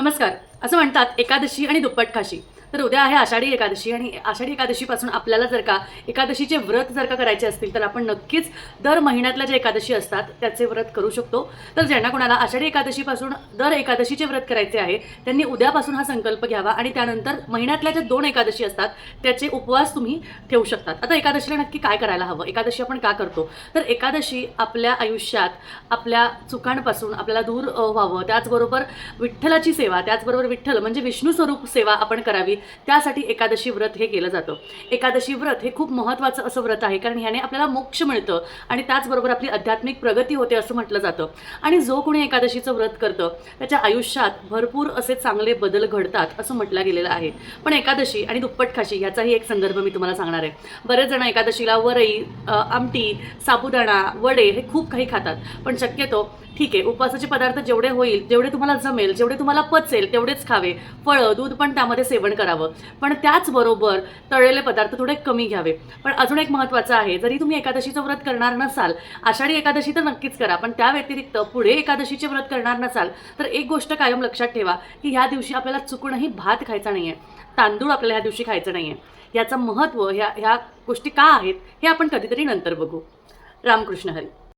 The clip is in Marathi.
नमस्कार. असं म्हणतात एकादशी आणि दुप्पट खाशी. तर उद्या आहे आषाढी एकादशी आणि आषाढी एकादशीपासून आपल्याला जर का एकादशीचे व्रत जर का करायचे असतील तर आपण नक्कीच दर महिन्यातल्या ज्या एकादशी असतात त्याचे व्रत करू शकतो. तर ज्यांना कोणाला आषाढी एकादशीपासून दर एकादशीचे व्रत करायचे आहे त्यांनी उद्यापासून हा संकल्प घ्यावा आणि त्यानंतर महिन्यातल्या ज्या दोन एकादशी असतात त्याचे उपवास तुम्ही ठेवू शकतात. आता एकादशीला नक्की काय करायला हवं? एकादशी आपण का करतो? तर एकादशी आपल्या आयुष्यात आपल्या चुकांपासून आपल्याला दूर व्हावं. त्याचबरोबर विठ्ठलाची सेवा त्याचबरोबर विठ्ठल म्हणजे विष्णू स्वरूप सेवा आपण करावी. त्यासाठी एकादशी व्रत हे केलं जातं. एकादशी व्रत हे खूप महत्त्वाचं असं व्रत आहे कारण ह्याने आपल्याला मोक्ष मिळतं आणि त्याचबरोबर आपली आध्यात्मिक प्रगती होते असं म्हटलं जातं. आणि जो कोणी एकादशीचं व्रत करतं त्याच्या आयुष्यात भरपूर असे चांगले बदल घडतात असं म्हटलं गेलेलं आहे. पण एकादशी आणि दुप्पट खाशी ह्याचाही एक संदर्भ मी तुम्हाला सांगणार आहे. बरेच जण एकादशीला वरई आमटी साबुदाणा वडे हे खूप काही खातात. पण शक्यतो ठीक आहे उपवासाचे पदार्थ जेवढे होईल जेवढे तुम्हाला जमेल जेवढे तुम्हाला पचेल तेवढेच खावे. फळं दूध पण त्यामध्ये सेवन करावं. पण त्याचबरोबर तळलेले पदार्थ थोडे कमी घ्यावे. पण अजून एक महत्त्वाचं आहे जरी तुम्ही एकादशीचं व्रत करणार नसाल आषाढी एकादशी तर नक्कीच करा पण त्या व्यतिरिक्त पुढे एकादशीचे व्रत करणार नसाल तर एक गोष्ट कायम लक्षात ठेवा की ह्या दिवशी आपल्याला चुकूनही भात खायचा नाही आहे तांदूळ आपल्याला ह्या दिवशी खायचं नाही आहे याचं महत्त्व ह्या ह्या गोष्टी का आहेत हे आपण कधीतरी नंतर बघू. रामकृष्ण हरी.